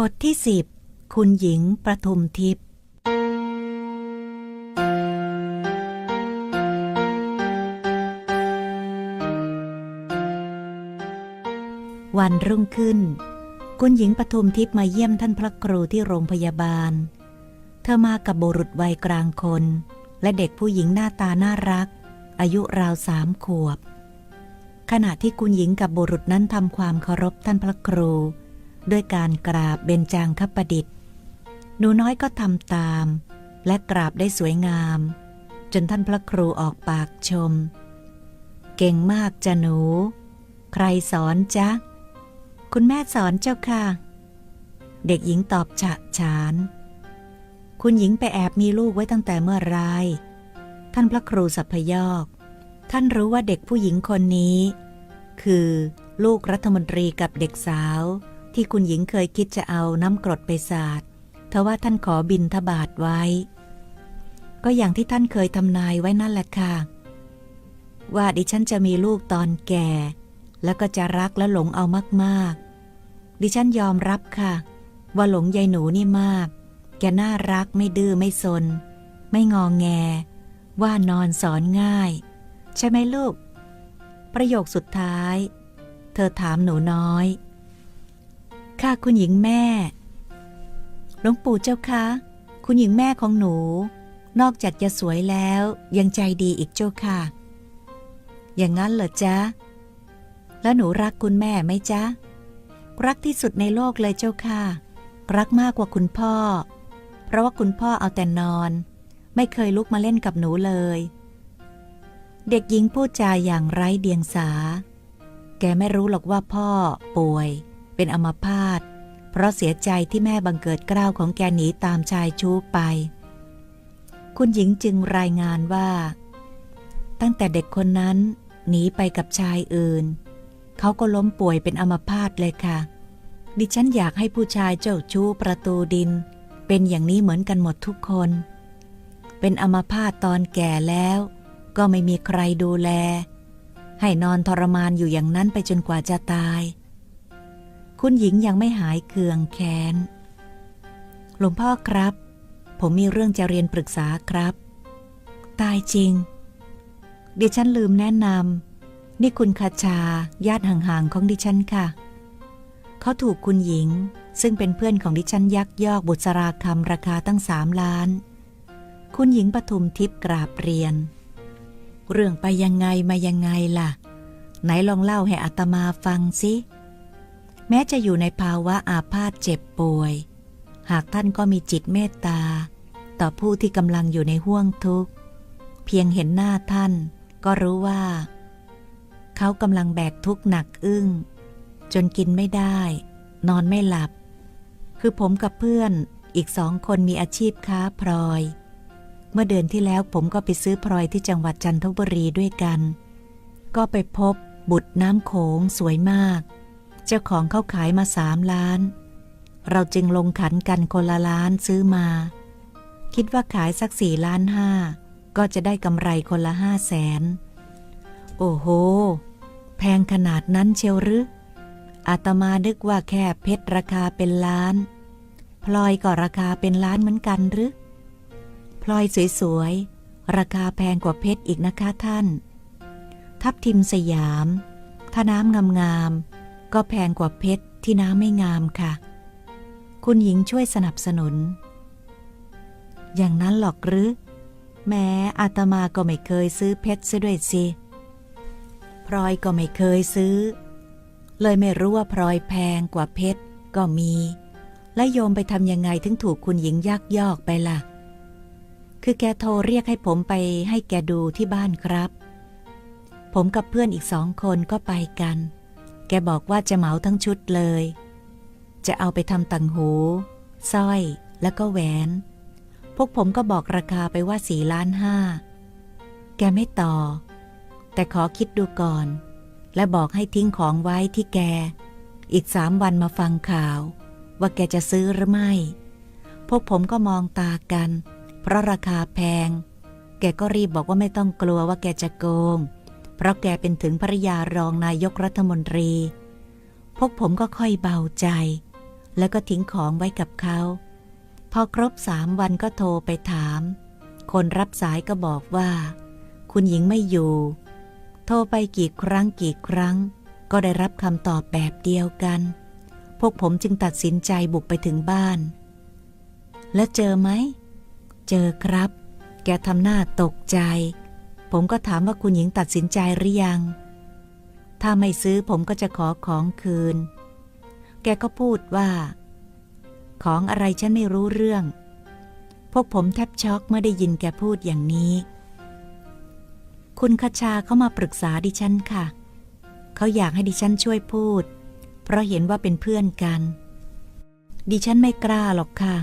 บทที่สิบคุณหญิงประทุมทิพย์วันรุ่งขึ้น คุณหญิงปทุมทิพย์มาเยี่ยมท่านพระครูที่โรงพยาบาล เธอมากับบุรุษวัยกลางคน และเด็กผู้หญิงหน้าตาน่ารัก อายุราวสามขวบ ขณะที่คุณหญิงกับบุรุษนั้นทำความเคารพท่านพระครู ด้วยการกราบเบญจางคประดิษฐ์หนูน้อยก็ทำตาม และกราบได้สวยงาม จนท่านพระครูออกปากชม เก่งมากจ้ะหนู ใครสอนจ๊ะ คุณแม่สอนเจ้าค่ะ เด็กหญิงตอบฉะฉาน คุณหญิงไปแอบมีลูกไว้ตั้งแต่เมื่อไร ท่านพระครูสัพพยอกท่านรู้ว่าเด็กผู้หญิงคนนี้ คือลูกรัฐมนตรีกับเด็กสาว ที่คุณหญิงเคยคิดจะเอาน้ำกรดไปสาดทว่าท่านขอบินทบาทไว้ ก็อย่างที่ท่านเคยทำนายไว้นั่นแหละค่ะ ว่าดิฉันจะมีลูกตอนแก่ แล้วก็จะรักและหลงเอามากๆ ดิฉันยอมรับค่ะ ว่าหลงยายหนูนี่มาก แกน่ารักไม่ดื้อไม่สนไม่งองแง ว่านอนสอนง่าย ใช่ไหมลูก ประโยคสุดท้าย เธอถามหนูน้อย ค่ะคุณหญิงแม่ หลวงปู่เจ้าคะ คุณหญิงแม่ของหนู นอกจากจะสวยแล้วยังใจดีอีกเจ้าค่ะ อย่างนั้นเหรอจ๊ะ แล้วหนูรักคุณแม่ไหมจ๊ะ รักที่สุดในโลกเลยเจ้าค่ะ รักมากกว่าคุณพ่อ เพราะว่าคุณพ่อเอาแต่นอน ไม่เคยลุกมาเล่นกับหนูเลย เด็กหญิงพูดจาอย่างไร้เดียงสา แกไม่รู้หรอกว่าพ่อป่วย เป็นอัมพาตเพราะเสียใจที่แม่บังเกิดเกล้าวของแกหนีตามชายชู้ไป คุณหญิงจึงรายงานว่า ตั้งแต่เด็กคนนั้นหนีไปกับชายอื่น เขาก็ล้มป่วยเป็นอัมพาตเลยค่ะ ดิฉันอยากให้ผู้ชายเจ้าชู้ประตูดิน เป็นอย่างนี้เหมือนกันหมดทุกคน เป็นอัมพาตตอนแก่แล้ว ก็ไม่มีใครดูแล ให้นอนทรมานอยู่อย่างนั้นไปจนกว่าจะตาย คุณหญิงยังไม่หายเคืองแค้น หลวงพ่อครับ ผมมีเรื่องจะเรียนปรึกษาครับ ตายจริง ดิฉันลืมแนะนำนี่คุณคาชาญาติห่างๆของดิฉันค่ะ เขาถูกคุณหญิง ซึ่งเป็นเพื่อนของดิฉันยักยอกบุษราคำราคาตั้งสามล้าน คุณหญิงปทุมทิพย์กราบเรียน เรื่องไปยังไงมายังไงล่ะ ไหนลองเล่าให้อาตมาฟังสิ แม้จะอยู่ในภาวะอาพาธเจ็บป่วย หากท่านก็มีจิตเมตตา ต่อผู้ที่กำลังอยู่ในห้วงทุกข์ เพียงเห็นหน้าท่านก็รู้ว่า เขากำลังแบกทุกข์หนักอึ้ง จนกินไม่ได้ นอนไม่หลับ คือผมกับเพื่อนอีกสองคนมีอาชีพค้าพลอย เมื่อเดือนที่แล้วผมก็ไปซื้อพลอยที่จังหวัดจันทบุรีด้วยกัน ก็ไปพบบุตรน้ำโขงสวยมาก เจ้าของเขาขายมาสามล้าน เราจึงลงขันกันคนละล้านซื้อมา คิดว่าขายสักสี่ล้านห้าก็จะได้กำไรคนละห้าแสน โอ้โห แพงขนาดนั้นเชียวหรืออาตมานึกว่าแค่เพชรราคาเป็นล้าน พลอยก็ราคาเป็นล้านเหมือนกันหรือ พลอยสวยๆ ราคาแพงกว่าเพชรอีกนะคะท่าน ทับทิมสยาม ถ้าน้ำงามๆ ก็แพงกว่าเพชรที่น้ำไม่งามค่ะ คุณหญิงช่วยสนับสนุน อย่างนั้นหรอกหรือ แม้อาตมาก็ไม่เคยซื้อเพชรซะด้วยสิพลอยก็ไม่เคยซื้อ เลยไม่รู้ว่าพลอยแพงกว่าเพชรก็มี และโยมไปทำยังไงถึงถูกคุณหญิงยักยอกไปล่ะ คือแกโทรเรียกให้ผมไปให้แกดูที่บ้านครับ ผมกับเพื่อนอีกสองคนก็ไปกัน แกบอกว่าจะเหมาทั้งชุดเลย จะเอาไปทำต่างหู สร้อยแล้วก็แหวน พวกผมก็บอกราคาไปว่าสี่ล้านห้า แกไม่ต่อ แต่ขอคิดดูก่อน และบอกให้ทิ้งของไว้ที่แก อีกสามวันมาฟังข่าว ว่าแกจะซื้อหรือไม่ พวกผมก็มองตากัน เพราะราคาแพง แกก็รีบบอกว่าไม่ต้องกลัวว่าแกจะโกง เพราะแกเป็นถึงภรรยารองนายกรัฐมนตรี พวกผมก็ค่อยเบาใจ แล้วก็ทิ้งของไว้กับเขา พอครบสามวันก็โทรไปถาม คนรับสายก็บอกว่า คุณหญิงไม่อยู่ โทรไปกี่ครั้งกี่ครั้ง ก็ได้รับคำตอบแบบเดียวกัน พวกผมจึงตัดสินใจบุกไปถึงบ้าน แล้วเจอไหม เจอครับ แกทำหน้าตกใจ ผมก็ถามว่าคุณหญิงตัดสินใจหรือยัง ถ้าไม่ซื้อผมก็จะขอของคืน แกก็พูดว่า ของอะไรฉันไม่รู้เรื่อง พวกผมแทบช็อกเมื่อได้ยินแกพูดอย่างนี้ คุณคชาเข้ามาปรึกษาดิฉันค่ะ เขาอยากให้ดิฉันช่วยพูด เพราะเห็นว่าเป็นเพื่อนกัน ดิฉันไม่กล้าหรอกค่ะ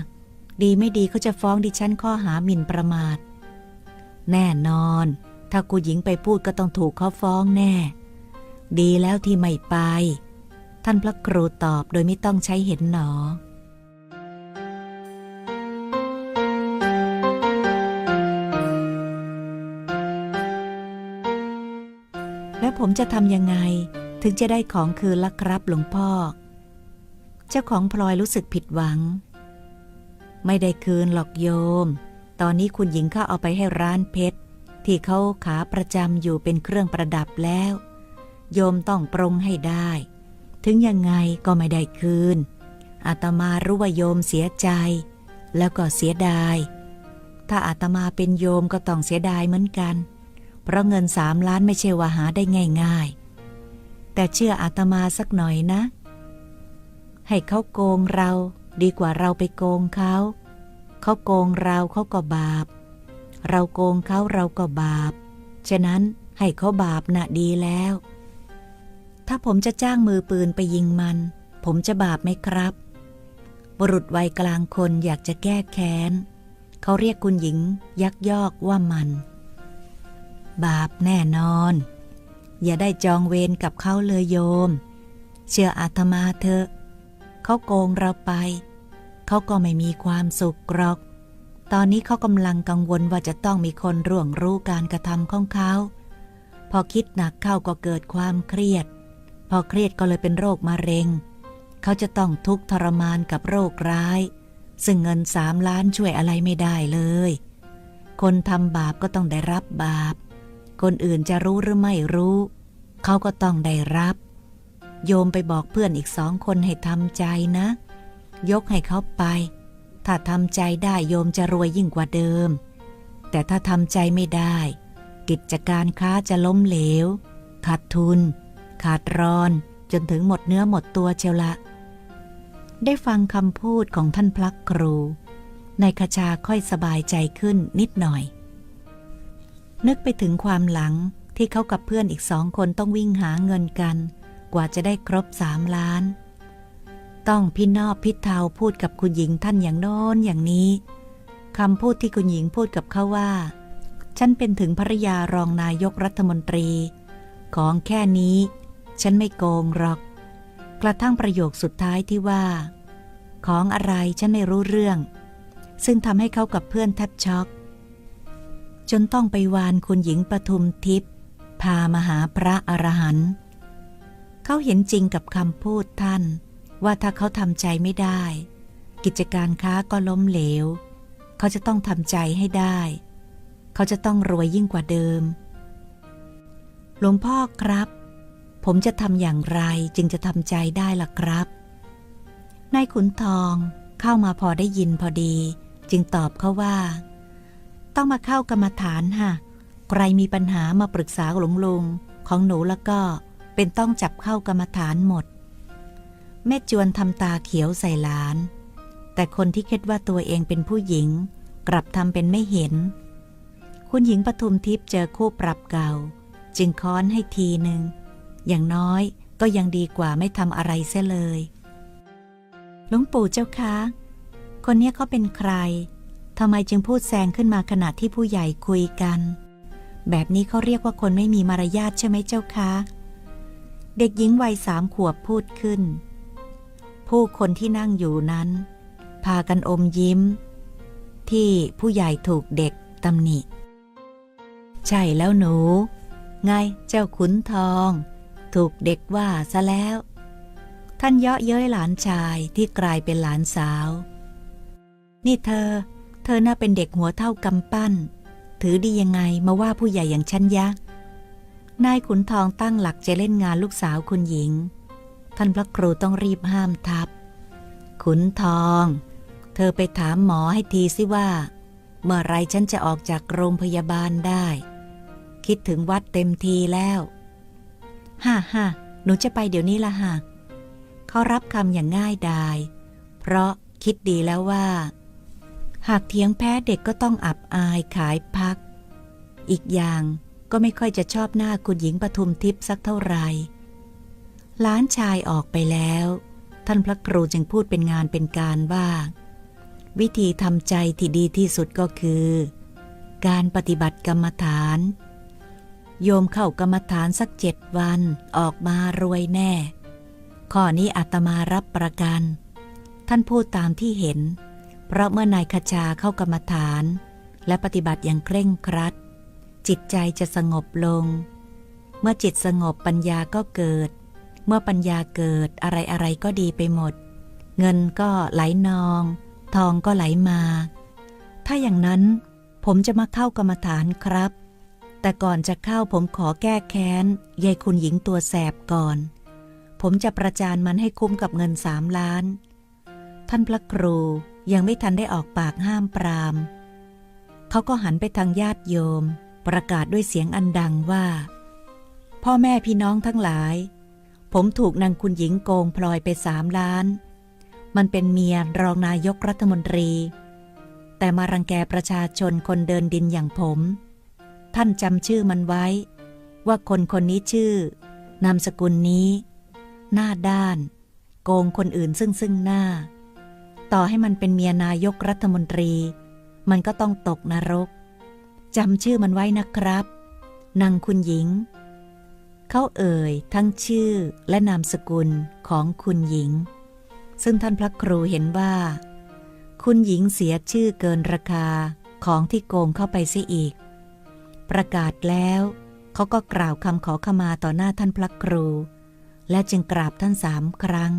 ดีไม่ดีเขาจะฟ้องดิฉันข้อหาหมิ่นประมาทแน่นอน ถ้ากูหญิงไปพูดก็ต้องถูกเขาฟ้องแน่ ดีแล้วที่ไม่ไป ท่านพระครูตอบโดยไม่ต้องใช้เห็นหนอแล้วผมจะทำยังไงถึงจะได้ของคืนละครับหลวงพ่อ เจ้าของพลอยรู้สึกผิดหวัง ไม่ได้คืนหรอกโยม ตอนนี้คุณหญิงเข้าเอาไปให้ร้านเพชร ที่เขาขาประจำอยู่เป็นเครื่องประดับแล้ว โยมต้องปรงให้ได้ ถึงยังไงก็ไม่ได้คืนอาตมารู้ว่าโยมเสียใจ แล้วก็เสียดาย ถ้าอาตมาเป็นโยมก็ต้องเสียดายเหมือนกัน เพราะเงินสามล้านไม่ใช่ว่าหาได้ง่าย ๆ แต่เชื่ออาตมาสักหน่อยนะ ให้เขาโกงเราดีกว่าเราไปโกงเขา เขาโกงเราเขาก็บาป เราโกงเขาเราก็บาป ฉะนั้นให้เขาบาปนะดีแล้ว ถ้าผมจะจ้างมือปืนไปยิงมัน ผมจะบาปไหมครับ บุรุษวัยกลางคนอยากจะแก้แค้น เขาเรียกคุณหญิง ยักยอกว่ามัน บาปแน่นอน อย่าได้จองเวรกับเขาเลยโยม เชื่ออาตมาเถอะ เขาโกงเราไป เขาก็ไม่มีความสุขหรอก ตอนนี้เขากำลังกังวลว่าจะต้องมีคนร่วงรู้การกระทำของเขา พอคิดหนักเข้าก็เกิดความเครียด พอเครียดก็เลยเป็นโรคมะเร็ง เขาจะต้องทุกข์ทรมานกับโรคร้าย ซึ่งเงินสามล้านช่วยอะไรไม่ได้เลย คนทำบาปก็ต้องได้รับบาป คนอื่นจะรู้หรือไม่รู้ เขาก็ต้องได้รับ โยมไปบอกเพื่อนอีกสองคนให้ทำใจนะ ยกให้เขาไป ถ้าทำใจได้โยมจะรวยยิ่งกว่าเดิม แต่ถ้าทำใจไม่ได้ กิจการค้าจะล้มเหลว ขาดทุน ขาดรอน จนถึงหมดเนื้อหมดตัวเชียวละ ได้ฟังคำพูดของท่านพระครู ในคชาค่อยสบายใจขึ้นนิดหน่อย นึกไปถึงความหลังที่เขากับเพื่อนอีกสองคนต้องวิ่งหาเงินกัน กว่าจะได้ครบสามล้าน ต้องพี่นอบพี่เทาพูดกับคุณหญิงท่านอย่างโน้นอย่างนี้คำพูดที่คุณหญิงพูดกับเขาว่า ฉันเป็นถึงภรยารองนายกรัฐมนตรี ของแค่นี้ ฉันไม่โกงหรอก กระทั่งประโยคสุดท้ายที่ว่า ของอะไรฉันไม่รู้เรื่อง ซึ่งทำให้เขากับเพื่อนแทบช็อก จนต้องไปวานคุณหญิงปทุมทิพย์พามาหาพระอรหันต์เขาเห็นจริงกับคำพูดท่าน ว่าถ้าเขาทำใจไม่ได้ กิจการค้าก็ล้มเหลว เขาจะต้องทำใจให้ได้ เขาจะต้องรวยยิ่งกว่าเดิม หลวงพ่อครับ ผมจะทำอย่างไรจึงจะทำใจได้ล่ะครับนายขุนทองเข้ามาพอได้ยินพอดี จึงตอบเขาว่า ต้องมาเข้ากรรมฐานฮะใครมีปัญหามาปรึกษาหลวงลุงของหนูแล้วก็เป็นต้องจับเข้ากรรมฐานหมด แม่จวนทำตาเขียวใส่หลาน แต่คนที่คิดว่าตัวเองเป็นผู้หญิง กลับทำเป็นไม่เห็น คุณหญิงปทุมทิพย์เจอคู่ปรับเก่า จึงค้อนให้ทีหนึ่ง อย่างน้อยก็ยังดีกว่าไม่ทำอะไรเสียเลยหลวงปู่เจ้าคะ คนนี้เขาเป็นใครทำไมจึงพูดแซงขึ้นมาขณะที่ผู้ใหญ่คุยกัน แบบนี้เขาเรียกว่าคนไม่มีมารยาทใช่ไหมเจ้าคะ เด็กหญิงวัยสามขวบพูดขึ้น ผู้คนที่นั่งอยู่นั้น พากันอมยิ้ม ที่ผู้ใหญ่ถูกเด็กตำหนิ ใช่แล้วหนู ไงเจ้าขุนทอง ถูกเด็กว่าซะแล้ว ท่านเยาะเย้ยหลานชายที่กลายเป็นหลานสาว นี่เธอ เธอน่าเป็นเด็กหัวเท่ากำปั้น ถือดียังไงมาว่าผู้ใหญ่อย่างฉันยะนายขุนทองตั้งหลักจะเล่นงานลูกสาวคุณหญิง ท่านพระครูต้องรีบห้ามทับ ขุนทอง เธอไปถามหมอให้ทีสิว่า เมื่อไรฉันจะออกจากโรงพยาบาลได้ คิดถึงวัดเต็มทีแล้วฮ่าฮ่าหนูจะไปเดี๋ยวนี้ละฮะเขารับคำอย่างง่ายดาย เพราะคิดดีแล้วว่า หากเถียงแพ้เด็กก็ต้องอับอายขายพัก อีกอย่างก็ไม่ค่อยจะชอบหน้าคุณหญิงปทุมทิพย์สักเท่าไหร่ ล้านชายออกไปแล้ว ท่านพระครูจึงพูดเป็นงานเป็นการว่า วิธีทำใจที่ดีที่สุดก็คือ การปฏิบัติกรรมฐาน โยมเข้ากรรมฐานสักเจ็ดวันออกมารวยแน่ ข้อนี้อาตมารับประกัน ท่านพูดตามที่เห็น เพราะเมื่อนายคชาเข้ากรรมฐาน และปฏิบัติอย่างเคร่งครัด จิตใจจะสงบลง เมื่อจิตสงบปัญญาก็เกิด เมื่อปัญญาเกิดอะไรอะไรก็ดีไปหมด เงินก็ไหลนอง ทองก็ไหลมา ถ้าอย่างนั้นผมจะมาเข้ากรรมฐานครับ แต่ก่อนจะเข้าผมขอแก้แค้นยายคุณหญิงตัวแสบก่อน ผมจะประจานมันให้คุ้มกับเงินสามล้าน ท่านพระครูยังไม่ทันได้ออกปากห้ามปราม เขาก็หันไปทางญาติโยม ประกาศด้วยเสียงอันดังว่า พ่อแม่พี่น้องทั้งหลาย ผมถูกนางคุณหญิงโกงพลอยไปสามล้าน มันเป็นเมียรองนายกรัฐมนตรี แต่มารังแกประชาชนคนเดินดินอย่างผม ท่านจำชื่อมันไว้ ว่าคนคนนี้ชื่อ นามสกุลนี้ หน้าด้าน โกงคนอื่นซึ่งซึ่งหน้า ต่อให้มันเป็นเมียนายกรัฐมนตรี มันก็ต้องตกนรกจำชื่อมันไว้นะครับนางคุณหญิง เขาเอ่ยทั้งชื่อและนามสกุลของคุณหญิง ซึ่งท่านพระครูเห็นว่า คุณหญิงเสียชื่อเกินราคาของที่โกงเข้าไปเสียอีก ประกาศแล้วเขาก็กล่าวคำขอขมาต่อหน้าท่านพระครู และจึงกราบท่านสามครั้ง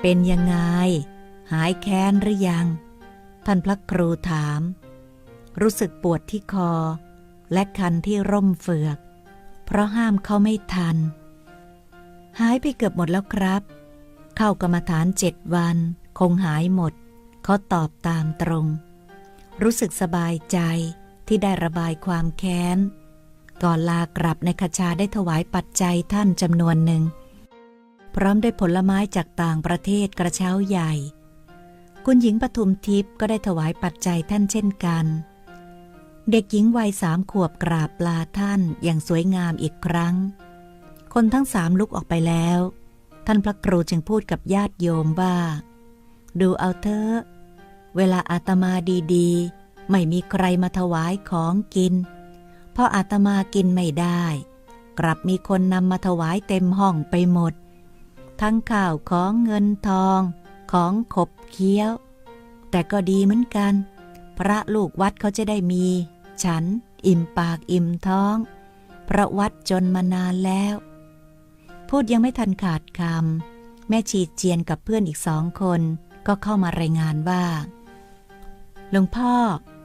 เป็นยังไง หายแค้นหรือยัง ท่านพระครูถาม รู้สึกปวดที่คอ และคันที่ร่มเฟือก เพราะห้ามเขาไม่ทัน หายไปเกือบหมดแล้วครับ เข้ากรรมฐานเจ็ดวัน คงหายหมด เขาตอบตามตรง รู้สึกสบายใจที่ได้ระบายความแค้น ก่อนลากลับในคชาได้ถวายปัจจัยท่านจำนวนหนึ่งพร้อมด้วยผลไม้จากต่างประเทศกระเช้าใหญ่ คุณหญิงปทุมทิพย์ก็ได้ถวายปัจจัยท่านเช่นกัน เด็กหญิงวัยสามขวบกราบลาท่านอย่างสวยงามอีกครั้ง คนทั้งสามลุกออกไปแล้ว ท่านพระครูจึงพูดกับญาติโยมว่า ดูเอาเถอะเวลาอาตมาดีๆ ไม่มีใครมาถวายของกิน เพราะอาตมากินไม่ได้ กลับมีคนนำมาถวายเต็มห้องไปหมด ทั้งข้าวของเงินทอง ของขบเคี้ยว แต่ก็ดีเหมือนกัน พระลูกวัดเขาจะได้มี ฉัน อิ่มปากอิ่มท้องเพราะวัดจนมานานแล้ว พูดยังไม่ทันขาดคำแม่ชีเจียนกับเพื่อนอีกสองคน ก็เข้ามารายงานว่าหลวงพ่อ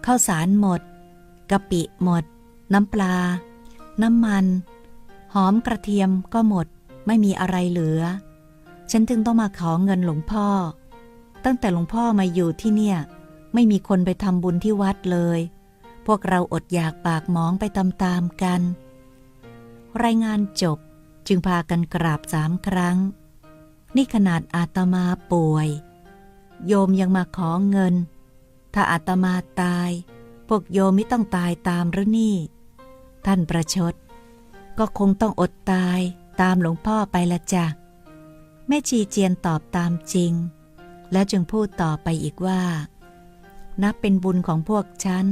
ข้าวสารหมดกะปิหมด น้ำปลา น้ำมัน หอมกระเทียมก็หมด ไม่มีอะไรเหลือ ฉันจึงต้องมาขอเงินหลวงพ่อ ตั้งแต่หลวงพ่อมาอยู่ที่เนี่ย ไม่มีคนไปทำบุญที่วัดเลย พวกเราอดอยากปากมองไปตามๆกัน รายงานจบจึงพากันกราบสามครั้ง นี่ขนาดอาตมาป่วย โยมยังมาขอเงิน ถ้าอาตมาตาย พวกโยมไม่ต้องตายตามหรือนี่ ท่านประชด ก็คงต้องอดตายตามหลวงพ่อไปละจ้ะ แม่ชีเจียนตอบตามจริง แล้วจึงพูดต่อไปอีกว่า นับเป็นบุญของพวกฉัน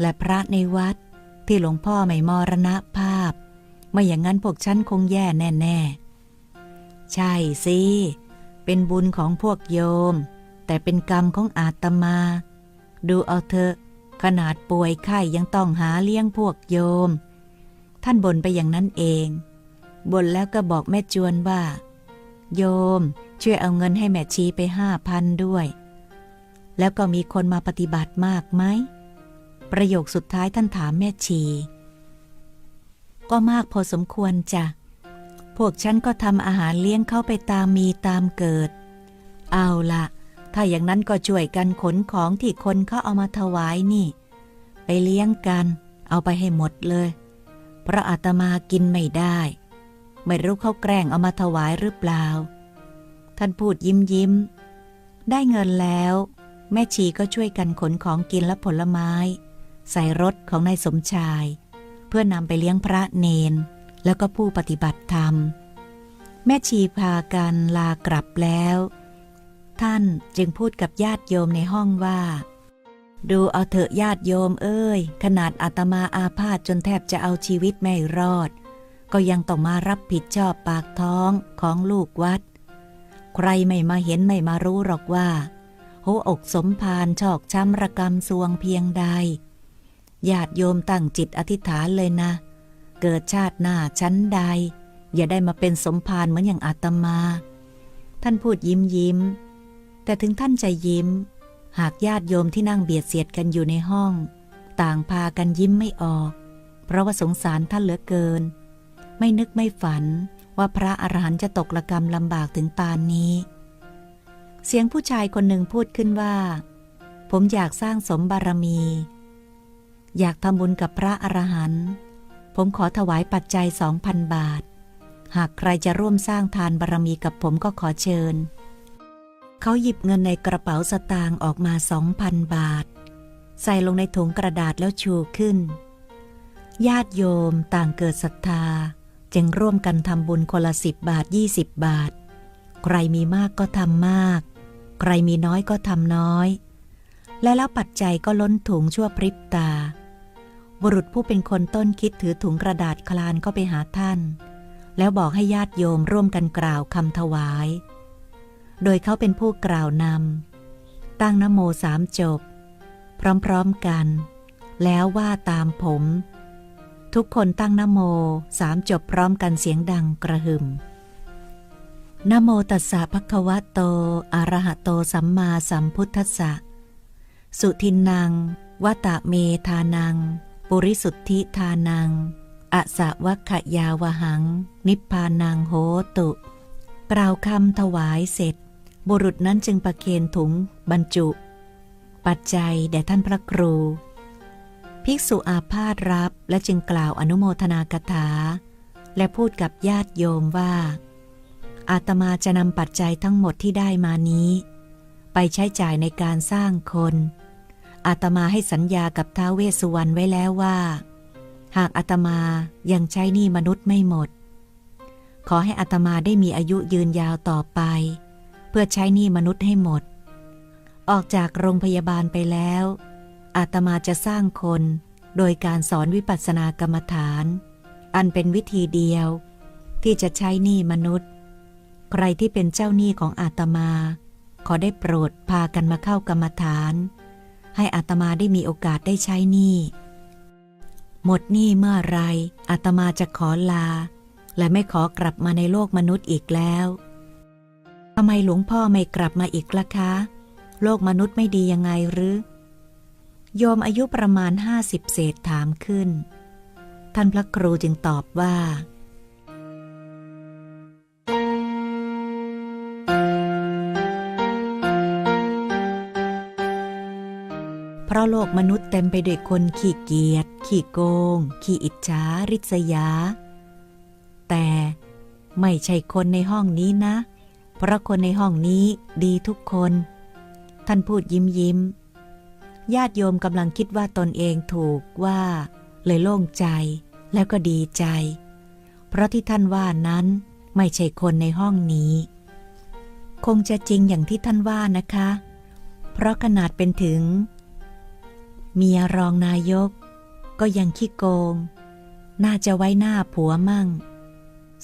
และพระในวัดที่หลวงพ่อไม่มรณภาพ ไม่อย่างนั้นพวกฉันคงแย่แน่ ๆ ใช่สิ เป็นบุญของพวกโยม แต่เป็นกรรมของอาตมา ดูเอาเถอะขขนาดป่วยไข้ยังต้องหาเลี้ยงพวกโยม ท่านบ่นไปอย่างนั้นเองบ่นแล้วก็บอกแม่จวนว่า โยม ช่วยเอาเงินให้แม่ชีไปห้าพันด้วย แล้วก็มีคนมาปฏิบัติมากไหม ประโยคสุดท้ายท่านถามแม่ชี ก็มากพอสมควรจ้ะ พวกฉันก็ทำอาหารเลี้ยงเข้าไปตามมีตามเกิด เอาละถ้าอย่างนั้นก็ช่วยกันขนของที่คนเขาเอามาถวายนี่ ไปเลี้ยงกัน เอาไปให้หมดเลย เพราะอาตมากินไม่ได้ ไม่รู้เขาแกล้งเอามาถวายหรือเปล่า ท่านพูดยิ้มยิ้ม ได้เงินแล้ว แม่ชีก็ช่วยกันขนของกินและผลไม้ ใส่รถของนายสมชาย เพื่อนำไปเลี้ยงพระเนน แล้วก็ผู้ปฏิบัติธรรม แม่ชีพากันลากลับแล้ว ท่านจึงพูดกับญาติโยมในห้องว่า ดูเอาเถอะญาติโยมเอ้ย ขนาดอาตมาอาพาธจนแทบจะเอาชีวิตไม่รอด ก็ยังต้องมารับผิดชอบปากท้องของลูกวัด ใครไม่มาเห็นไม่มารู้หรอกว่าหัวอกสมภารชอกช้ำระกำสวงเพียงใด ญาติโยมตั้งจิตอธิษฐานเลยนะ เกิดชาติหน้าชั้นใด อย่าได้มาเป็นสมภารเหมือนอย่างอาตมา ท่านพูดยิ้มยิ้ม แต่ถึงท่านจะยิ้ม หากญาติโยมที่นั่งเบียดเสียดกันอยู่ในห้อง ต่างพากันยิ้มไม่ออก เพราะว่าสงสารท่านเหลือเกิน ไม่นึกไม่ฝันว่าพระอรหันต์จะตกระกรรมลำบากถึงปานนี้ เสียงผู้ชายคนหนึ่งพูดขึ้นว่า ผมอยากสร้างสมบารมี อยากทำบุญกับพระอรหันต์ผมขอถวายปัจจัยสองพันบาท หากใครจะร่วมสร้างทานบารมีกับผมก็ขอเชิญ เขาหยิบเงินในกระเป๋าสตางค์ออกมาสองพันบาท ใส่ลงในถุงกระดาษแล้วชูขึ้น ญาติโยมต่างเกิดศรัทธา จึงร่วมกันทำบุญคนละสิบบาทยี่สิบบาท ใครมีมากก็ทำมาก ใครมีน้อยก็ทำน้อย และแล้วปัจจัยก็ล้นถุงชั่วพริบตา บุรุษผู้เป็นคนต้นคิดถือถุงกระดาษคลานเข้าไปหาท่าน แล้วบอกให้ญาติโยมร่วมกันกล่าวคำถวาย โดยเขาเป็นผู้กล่าวนำตั้งนโมสามจบ พร้อมๆกัน แล้วว่าตามผม ทุกคนตั้งนโมสามจบพร้อมกันเสียงดังกระหึ่มนโมตัสสะภะคะวะโต อะระหะโตสัมมาสัมพุทธัสสะ สุทินนางวตะเมทานัง ปุริสุทธิทานังอะสะวะขยาวหัง นิพพานังโหตุ กล่าวคำถวายเสร็จ บุรุษนั้นจึงประเคนถุงบรรจุ ปัจจัยแด่ท่านพระครู ภิกษุอาพาธรับและจึงกล่าวอนุโมทนากถา และพูดกับญาติโยมว่า อาตมาจะนำปัจจัยทั้งหมดที่ได้มานี้ ไปใช้จ่ายในการสร้างคน อาตมาให้สัญญากับท้าวเวสสุวรรณไว้แล้วว่า หากอาตมายังใช้หนี้มนุษย์ไม่หมด ขอให้อาตมาได้มีอายุยืนยาวต่อไป เพื่อใช้หนี้มนุษย์ให้หมด ออกจากโรงพยาบาลไปแล้ว อาตมาจะสร้างคน โดยการสอนวิปัสสนากรรมฐาน อันเป็นวิธีเดียว ที่จะใช้หนี้มนุษย์ ใครที่เป็นเจ้าหนี้ของอาตมา ขอได้โปรดพากันมาเข้ากรรมฐาน ให้อาตมาได้มีโอกาสได้ใช้หนี้หมดหนี้เมื่อไรอาตมาจะขอลา และไม่ขอกลับมาในโลกมนุษย์อีกแล้วทำไมหลวงพ่อไม่กลับมาอีกล่ะคะ โลกมนุษย์ไม่ดียังไงหรือ โยมอายุประมาณห้าสิบเศษถามขึ้น ท่านพระครูจึงตอบว่า เพราะโลกมนุษย์เต็มไปด้วยคนขี้เกียจขี้โกง ขี้อิจฉาริษยา แต่ไม่ใช่คนในห้องนี้นะ เพราะคนในห้องนี้ดีทุกคน ท่านพูดยิ้มยิ้ม ญาติโยมกำลังคิดว่าตนเองถูกว่า เลยโล่งใจแล้วก็ดีใจ เพราะที่ท่านว่านั้นไม่ใช่คนในห้องนี้ คงจะจริงอย่างที่ท่านว่านะคะ เพราะขนาดเป็นถึง เมียรองนายก ก็ยังขี้โกง น่าจะไว้หน้าผัวมั่ง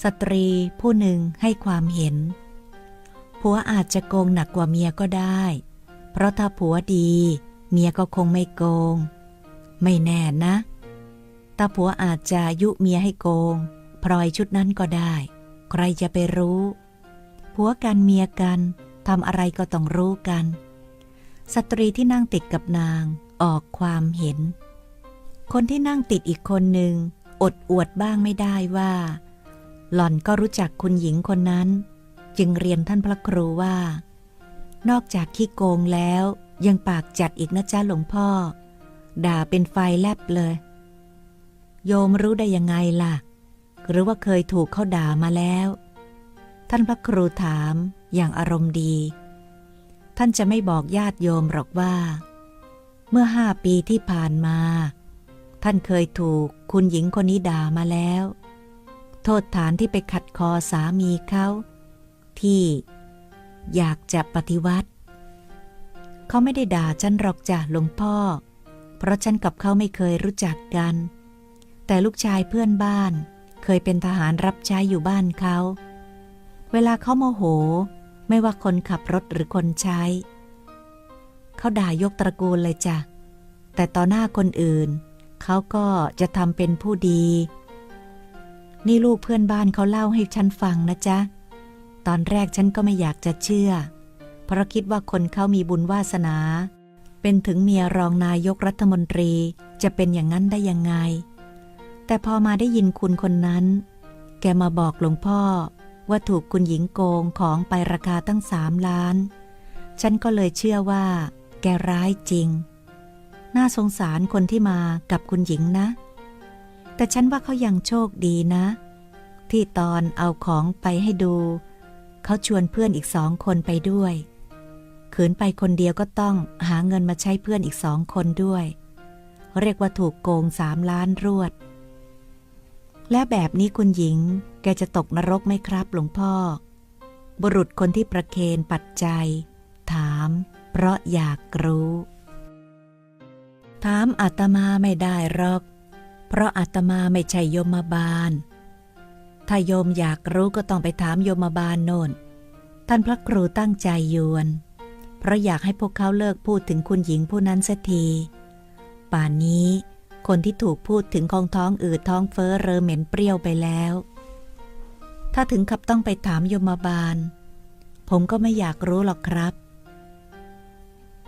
สตรีผู้หนึ่งให้ความเห็น ผัวอาจจะโกงหนักกว่าเมียก็ได้ เพราะถ้าผัวดี เมียก็คงไม่โกง ไม่แน่นะตาผัวอาจจะยุเมียให้โกง พลอยชุดนั้นก็ได้ ใครจะไปรู้ ผัวกันเมียกันทำอะไรก็ต้องรู้กัน สตรีที่นั่งติดกับนางออกความเห็น คนที่นั่งติดอีกคนหนึ่งอดอวดบ้างไม่ได้ว่า หล่อนก็รู้จักคุณหญิงคนนั้น จึงเรียนท่านพระครูว่า นอกจากขี้โกงแล้ว ยังปากจัดอีกนะจ๊ะหลวงพ่อ ด่าเป็นไฟแลบเลย โยมรู้ได้ยังไงล่ะ หรือว่าเคยถูกเขาด่ามาแล้ว ท่านพระครูถามอย่างอารมณ์ดี ท่านจะไม่บอกญาติโยมหรอกว่า เมื่อห้าปีที่ผ่านมา ท่านเคยถูกคุณหญิงคนนี้ด่ามาแล้ว โทษฐานที่ไปขัดคอสามีเขาที่อยากจะปฏิวัติ เขาไม่ได้ด่าฉันหรอกจ้ะหลวงพ่อ เพราะฉันกับเขาไม่เคยรู้จักกัน แต่ลูกชายเพื่อนบ้าน เคยเป็นทหารรับใช้อยู่บ้านเขา เวลาเขาโมโห ไม่ว่าคนขับรถหรือคนใช้ เขาด่ายกตระกูลเลยจ้ะ แต่ต่อหน้าคนอื่น เขาก็จะทำเป็นผู้ดี นี่ลูกเพื่อนบ้านเขาเล่าให้ฉันฟังนะจ๊ะ ตอนแรกฉันก็ไม่อยากจะเชื่อ เพราะคิดว่าคนเขามีบุญวาสนา เป็นถึงเมียรองนายกรัฐมนตรีจะเป็นอย่างนั้นได้ยังไง แต่พอมาได้ยินคุณคนนั้น แกมาบอกหลวงพ่อว่าถูกคุณหญิงโกงของไปราคาตั้งสามล้าน ฉันก็เลยเชื่อว่า แกร้ายจริง น่าสงสารคนที่มากับคุณหญิงนะ แต่ฉันว่าเขายังโชคดีนะ ที่ตอนเอาของไปให้ดู เขาชวนเพื่อนอีกสองคนไปด้วย ขืนไปคนเดียวก็ต้องหาเงินมาใช้เพื่อนอีกสองคนด้วย เรียกว่าถูกโกงสามล้านรวด และแบบนี้คุณหญิงแกจะตกนรกไหมครับหลวงพ่อ บุรุษคนที่ประเคนปัจจัย ถาม เพราะอยากรู้ ถามอาตมาไม่ได้หรอก เพราะอาตมาไม่ใช่ยมบาล ถ้าโยมอยากรู้ก็ต้องไปถามโยมบาลโน่น ท่านพระครูตั้งใจยวน เพราะอยากให้พวกเขาเลิกพูดถึงคุณหญิงผู้นั้นสักที ป่านนี้ คนที่ถูกพูดถึงคงท้องอืดท้องเฟ้อเรอเหม็นเปรี้ยวไปแล้ว ถ้าถึงกับต้องไปถามโยมบาล ผมก็ไม่อยากรู้หรอกครับ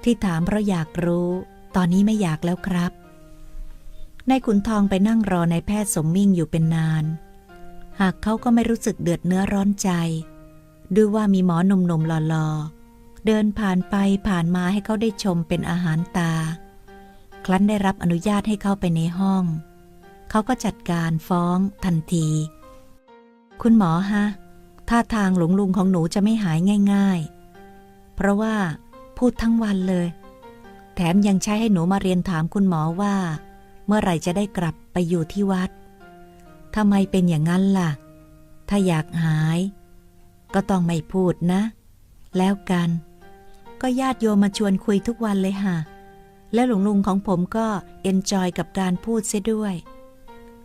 ที่ถามเพราะอยากรู้ ตอนนี้ไม่อยากแล้วครับนายขุนทองไปนั่งรอนายแพทย์สมมิ่งอยู่เป็นนาน หากเขาก็ไม่รู้สึกเดือดเนื้อร้อนใจ ด้วยว่ามีหมอหนุ่มๆหล่อๆ เดินผ่านไปผ่านมาให้เขาได้ชมเป็นอาหารตา ครั้นได้รับอนุญาตให้เข้าไปในห้อง เขาก็จัดการฟ้องทันที คุณหมอฮะ ท่าทางหลงลุงของหนูจะไม่หายง่าย ๆ เพราะว่าพูดทั้งวันเลย แถมยังใช้ให้หนูมาเรียนถามคุณหมอว่า เมื่อไหร่จะได้กลับไปอยู่ที่วัดทำไมเป็นอย่างนั้นล่ะ ถ้าอยากหาย ก็ต้องไม่พูดนะ แล้วกัน ก็ญาติโยมมาชวนคุยทุกวันเลยค่ะ และหลวงลุงของผมก็เอนจอยกับการพูดเสียด้วย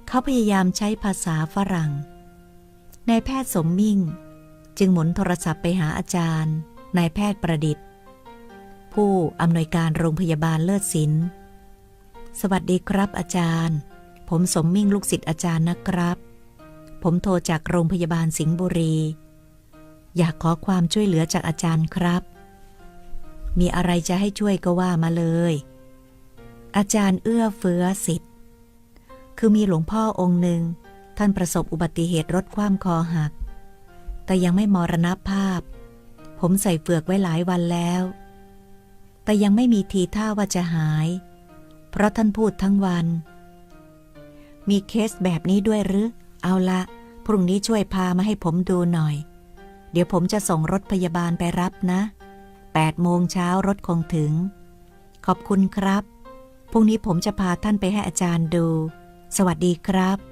เขาพยายามใช้ภาษาฝรั่งนายแพทย์สมมิ่ง จึงหมุนโทรศัพท์ไปหาอาจารย์นายแพทย์ประดิษฐ์ ผู้อำนวยการโรงพยาบาลเลิศศิลป์สวัสดีครับอาจารย์ ผมสมมิ่งลูกศิษย์อาจารย์นะครับ ผมโทรจากโรงพยาบาลสิงห์บุรี อยากขอความช่วยเหลือจากอาจารย์ครับ มีอะไรจะให้ช่วยก็ว่ามาเลย อาจารย์เอื้อเฟื้อสิทธิ์ คือมีหลวงพ่อองค์หนึ่ง ท่านประสบอุบัติเหตุรถคว่ำคอหัก แต่ยังไม่มรณภาพ ผมใส่เฟือกไว้หลายวันแล้ว แต่ยังไม่มีทีท่าว่าจะหาย เพราะท่านพูดทั้งวัน มีเคสแบบนี้ด้วยหรือ เอาละพรุ่งนี้ช่วยพามาให้ผมดูหน่อย เดี๋ยวผมจะส่งรถพยาบาลไปรับนะ 8โมงเช้ารถคงถึง ขอบคุณครับ พรุ่งนี้ผมจะพาท่านไปให้อาจารย์ดู สวัสดีครับ